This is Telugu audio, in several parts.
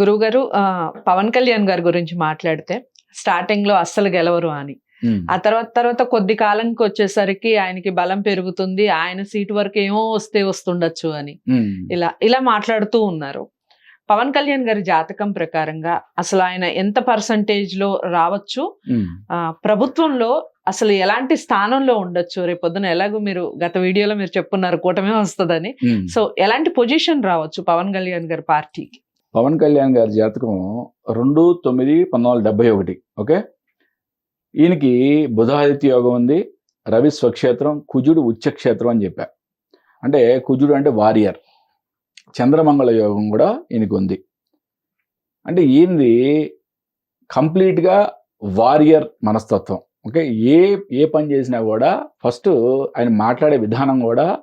గురువు గారు పవన్ కళ్యాణ్ గారి గురించి మాట్లాడితే స్టార్టింగ్లో అస్సలు గెలవరు అని. ఆ తర్వాత తర్వాత కొద్ది కాలంకి వచ్చేసరికి ఆయనకి బలం పెరుగుతుంది ఆయన సీట్ వరకు ఏమో వస్తే వస్తుండొచ్చు అని. ఇలా ఇలా మాట్లాడుతూ ఉన్నారు. పవన్ కళ్యాణ్ గారి జాతకం ప్రకారంగా అసలు ఆయన ఎంత పర్సంటేజ్లో రావచ్చు? ప్రభుత్వంలో అసలు ఎలాంటి స్థానంలో ఉండొచ్చు? రేపు పొద్దున ఎలాగో మీరు గత వీడియోలో మీరు చెప్పున్నారు కూటమే వస్తుందని. సో ఎలాంటి పొజిషన్ రావచ్చు పవన్ కళ్యాణ్ గారి పార్టీకి? పవన్ కళ్యాణ్ గారి జాతకం రెండు తొమ్మిది పంతొమ్మిది డెబ్బై ఒకటి. ఓకే? ఈయనకి బుధాదిత్య యోగం ఉంది రవి స్వక్షేత్రం కుజుడు ఉచ్చక్షేత్రం అని చెప్పా. అంటే కుజుడు అంటే వారియర్. చంద్రమంగళ యోగం కూడా ఈయనకి ఉంది. అంటే ఈయనది కంప్లీట్గా వారియర్ మనస్తత్వం. ఓకే? ఏ ఏ పని చేసినా కూడా ఫస్ట్ ఆయన మాట్లాడే విధానం కూడా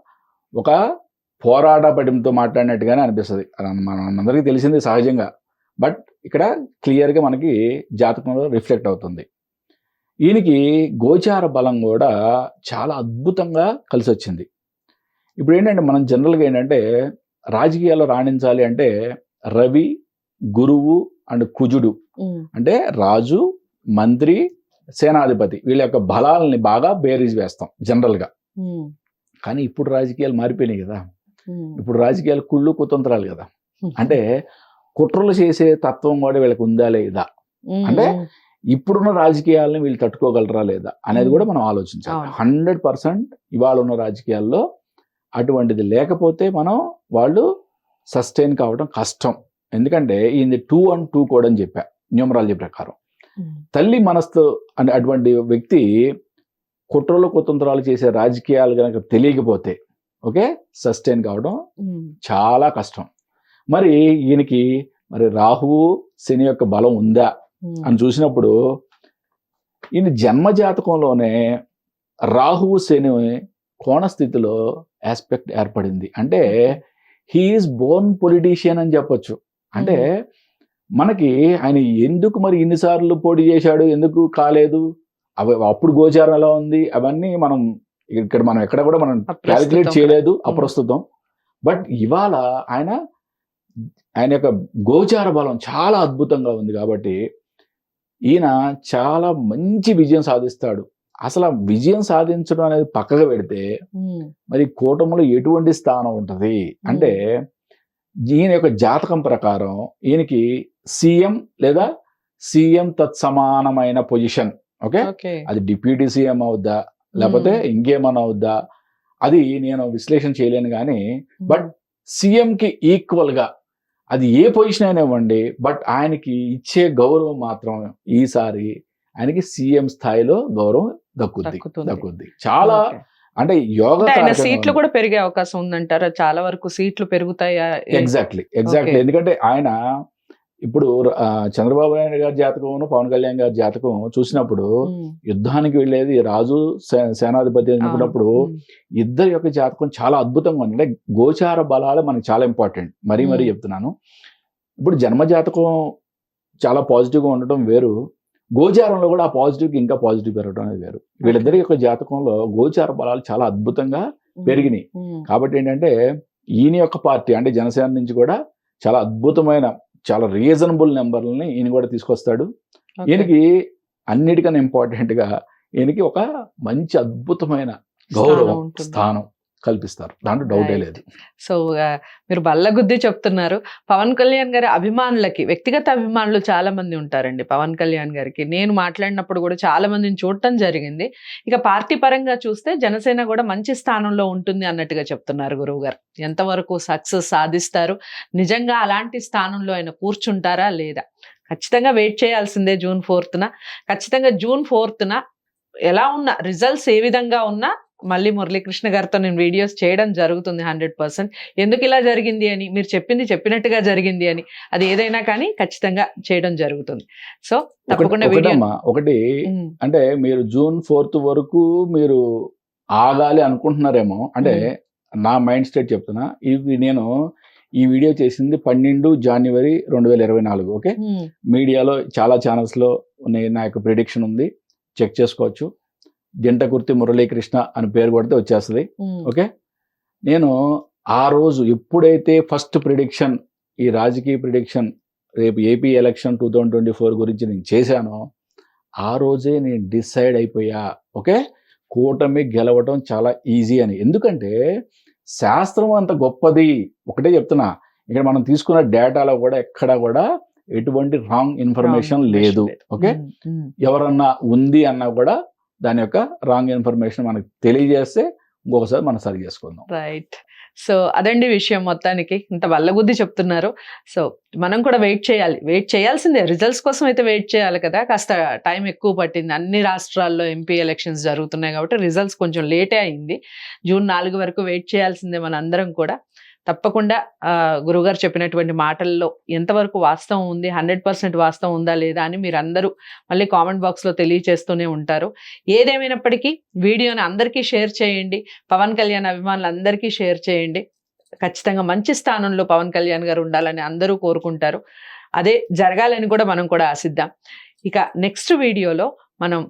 ఒక పోరాట పటిమతో మాట్లాడినట్టుగానే అనిపిస్తుంది. మన మనందరికీ తెలిసింది సహజంగా. బట్ ఇక్కడ క్లియర్గా మనకి జాతకంలో రిఫ్లెక్ట్ అవుతుంది. ఈయనకి గోచార బలం కూడా చాలా అద్భుతంగా కలిసి వచ్చింది ఇప్పుడు ఏంటంటే మనం జనరల్గా ఏంటంటే రాజకీయాల్లో రాణించాలి అంటే రవి గురువు అండ్ కుజుడు. అంటే రాజు మంత్రి సేనాధిపతి వీళ్ళ యొక్క బలాలని బాగా బేరీజ్ వేస్తాం జనరల్గా. కానీ ఇప్పుడు రాజకీయాలు మారిపోయినాయి కదా. ఇప్పుడు రాజకీయాలు కుళ్ళు కుతంత్రాలు కదా. అంటే కుట్రలు చేసే తత్వం కూడా వీళ్ళకి ఉందా లేదా? అంటే ఇప్పుడున్న రాజకీయాలను వీళ్ళు తట్టుకోగలరా లేదా అనేది కూడా మనం ఆలోచించాలి. హండ్రెడ్ పర్సెంట్ ఇవాళ ఉన్న రాజకీయాల్లో అటువంటిది లేకపోతే మనం వాళ్ళు సస్టైన్ కావడం కష్టం. ఎందుకంటే ఈయన టూ అండ్ టూ కోడ్ అని చెప్పా న్యూమరాలజీ ప్రకారం. తల్లి మనస్సు అనే అటువంటి వ్యక్తి కుట్రలు కుతంత్రాలు చేసే రాజకీయాలు కనుక తెలియకపోతే ఓకే? సస్టైన్ కావడం చాలా కష్టం. మరి ఈయనకి మరి రాహువు శని యొక్క బలం ఉందా అని చూసినప్పుడు ఈయన జన్మ జాతకంలోనే రాహువు శని కోణ స్థితిలో ఆస్పెక్ట్ ఏర్పడింది. అంటే హీఈస్ బోర్న్ పొలిటీషియన్ అని చెప్పొచ్చు. అంటే మనకి ఆయన ఎందుకు మరి ఇన్నిసార్లు పోటీ చేశాడు? ఎందుకు కాలేదు? అవి అప్పుడు గోచారం ఎలా ఉంది? అవన్నీ మనం ఇక్కడ మనం ఎక్కడ కూడా మనం క్యాలిక్యులేట్ చేయలేదు అప్రస్తుతం. బట్ ఇవాళ ఆయన ఆయన యొక్క గోచార బలం చాలా అద్భుతంగా ఉంది కాబట్టి ఈయన చాలా మంచి విజయం సాధిస్తాడు. అసలు ఆ విజయం సాధించడం అనేది పక్కగా పెడితే మరి కూటమిలో ఎటువంటి స్థానం ఉంటుంది? అంటే ఈయన యొక్క జాతకం ప్రకారం ఈయనకి సీఎం లేదా సీఎం తత్సమానమైన పొజిషన్ ఓకే? ఓకే. అది డిప్యూటీ సీఎం అవుద్దా లేకపోతే ఇంకేమన్నా అవుద్దా అది నేను విశ్లేషణ చేయలేను కానీ బట్ సీఎంకి ఈక్వల్గా అది ఏ పొజిషన్ అయినా ఇవ్వండి బట్ ఆయనకి ఇచ్చే గౌరవం మాత్రం ఈసారి ఆయనకి సీఎం స్థాయిలో గౌరవం దక్కుద్ది. దక్కుద్ది. చాలా అంటే యోగ సీట్లు కూడా పెరిగే అవకాశం ఉందంటారా? చాలా వరకు సీట్లు పెరుగుతాయా? Exactly exactly. ఎందుకంటే ఆయన ఇప్పుడు చంద్రబాబు నాయుడు గారి జాతకం పవన్ కళ్యాణ్ గారి జాతకం చూసినప్పుడు యుద్ధానికి వెళ్ళేది రాజు సేనాధిపతి అనుకున్నప్పుడు ఇద్దరి యొక్క జాతకం చాలా అద్భుతంగా ఉంది. అంటే గోచార బలాలు మనకి చాలా ఇంపార్టెంట్ మరీ మరీ. చెప్తున్నాను. ఇప్పుడు జన్మ జాతకం చాలా పాజిటివ్గా ఉండటం వేరు. గోచారంలో కూడా ఆ పాజిటివ్కి ఇంకా పాజిటివ్ పెరగడం అనేది వేరు. వీళ్ళిద్దరి యొక్క జాతకంలో గోచార బలాలు చాలా అద్భుతంగా పెరిగినాయి. కాబట్టి ఏంటంటే ఈయన యొక్క పార్టీ అంటే జనసేన నుంచి కూడా చాలా అద్భుతమైన చాలా రీజనబుల్ నెంబర్లని ఈయన కూడా తీసుకొస్తాడు. ఈయనకి అన్నిటికన్నా ఇంపార్టెంట్గా ఈయనకి ఒక మంచి అద్భుతమైన గౌరవం. స్థానం కల్పిస్తారు. దాంట్లో డౌటే. లేదు. సో మీరు బల్లగుద్ది చెప్తున్నారు. పవన్ కళ్యాణ్ గారి అభిమానులకి వ్యక్తిగత అభిమానులు చాలా మంది ఉంటారండి పవన్ కళ్యాణ్ గారికి. నేను మాట్లాడినప్పుడు కూడా చాలా మందిని చూడటం జరిగింది. ఇక పార్టీ పరంగా చూస్తే జనసేన కూడా మంచి స్థానంలో ఉంటుంది అన్నట్టుగా చెప్తున్నారు గురువు గారు. ఎంతవరకు సక్సెస్ సాధిస్తారు? నిజంగా అలాంటి స్థానంలో ఆయన కూర్చుంటారా లేదా? ఖచ్చితంగా వెయిట్ చేయాల్సిందే జూన్ ఫోర్త్న. ఖచ్చితంగా జూన్ ఫోర్త్న ఎలా ఉన్న రిజల్ట్స్ ఏ విధంగా ఉన్నా మళ్ళీ మురళీకృష్ణ గారితో నేను వీడియోస్ చేయడం జరుగుతుంది హండ్రెడ్ పర్సెంట్. ఎందుకు ఇలా జరిగింది అని? మీరు చెప్పింది చెప్పినట్టుగా జరిగింది అని. అది ఏదైనా కానీ ఖచ్చితంగా చేయడం జరుగుతుంది. సో తప్పకుండా ఒకటి అంటే మీరు జూన్ ఫోర్త్ వరకు మీరు ఆగాలి అనుకుంటున్నారేమో. అంటే నా మైండ్ స్టేట్ చెప్తున్నా. ఇది నేను ఈ వీడియో చేసింది పన్నెండు జనవరి రెండు వేల ఇరవై నాలుగు ఓకే? మీడియాలో చాలా ఛానల్స్లో నా యొక్క ప్రిడిక్షన్ ఉంది. చెక్ చేసుకోవచ్చు. జంటకుర్తి మురళీకృష్ణ అని పేరు కొడితే వచ్చేస్తుంది. ఓకే? నేను ఆ రోజు ఎప్పుడైతే ఫస్ట్ ప్రిడిక్షన్ ఈ రాజకీయ ప్రిడిక్షన్ రేపు AP election two thousand twenty four గురించి నేను చేశానో ఆ రోజే నేను డిసైడ్ అయిపోయా. ఓకే? కూటమి గెలవటం చాలా ఈజీ అని. ఎందుకంటే శాస్త్రం అంత గొప్పది. ఒకటే చెప్తున్నా ఇక్కడ మనం తీసుకున్న డేటాలో కూడా ఎక్కడ కూడా ఎటువంటి రాంగ్ ఇన్ఫర్మేషన్ లేదు. ఓకే. ఎవరన్నా ఉంది అన్నా కూడా దాని యొక్క రాంగ్ ఇన్ఫర్మేషన్ మనకు తెలియజేస్తే ఇంకొకసారి మనం సరి చేసుకుందాం. రైట్ సో అదండి విషయం మొత్తానికి. ఇంత వల్లగుద్ది చెప్తున్నారు. సో మనం కూడా వెయిట్ చేయాలి. వెయిట్ చేయాల్సిందే. రిజల్ట్స్ కోసం అయితే వెయిట్ చేయాలి కదా. కాస్త టైం ఎక్కువ పట్టింది. అన్ని రాష్ట్రాల్లో ఎంపీ ఎలక్షన్స్ జరుగుతున్నాయి కాబట్టి రిజల్ట్స్ కొంచెం లేటే అయింది. జూన్ నాలుగు వరకు వెయిట్ చేయాల్సిందే మన అందరం కూడా. తప్పకుండా గురువుగారు చెప్పినటువంటి మాటల్లో ఎంతవరకు వాస్తవం ఉంది హండ్రెడ్ పర్సెంట్ వాస్తవం ఉందా లేదా అని మీరు అందరూ మళ్ళీ కామెంట్ బాక్స్లో తెలియచేస్తూనే ఉంటారు. ఏదేమైనప్పటికీ వీడియోని అందరికీ షేర్ చేయండి పవన్ కళ్యాణ్ అభిమానులందరికీ షేర్ చేయండి. ఖచ్చితంగా మంచి స్థానంలో పవన్ కళ్యాణ్ గారు ఉండాలని అందరూ కోరుకుంటారు. అదే జరగాలని కూడా మనం కూడా ఆశిద్దాం. ఇక నెక్స్ట్ వీడియోలో మనం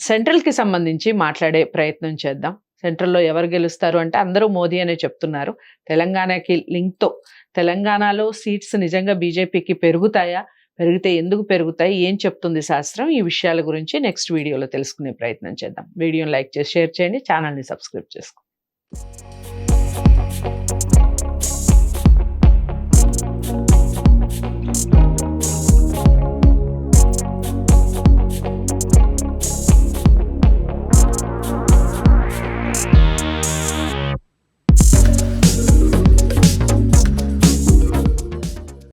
సెంట్రల్కి సంబంధించి మాట్లాడే ప్రయత్నం చేద్దాం. సెంట్రల్లో ఎవరు గెలుస్తారు అంటే అందరూ మోదీ అనే చెప్తున్నారు. తెలంగాణకి లింక్తో. తెలంగాణలో సీట్స్ నిజంగా బీజేపీకి పెరుగుతాయా? పెరిగితే ఎందుకు పెరుగుతాయి? ఏం చెప్తుంది శాస్త్రం? ఈ విషయాల గురించి నెక్స్ట్ వీడియోలో తెలుసుకునే ప్రయత్నం చేద్దాం. వీడియోని లైక్ చేసి షేర్ చేయండి. ఛానల్ని సబ్స్క్రైబ్ చేసుకోండి.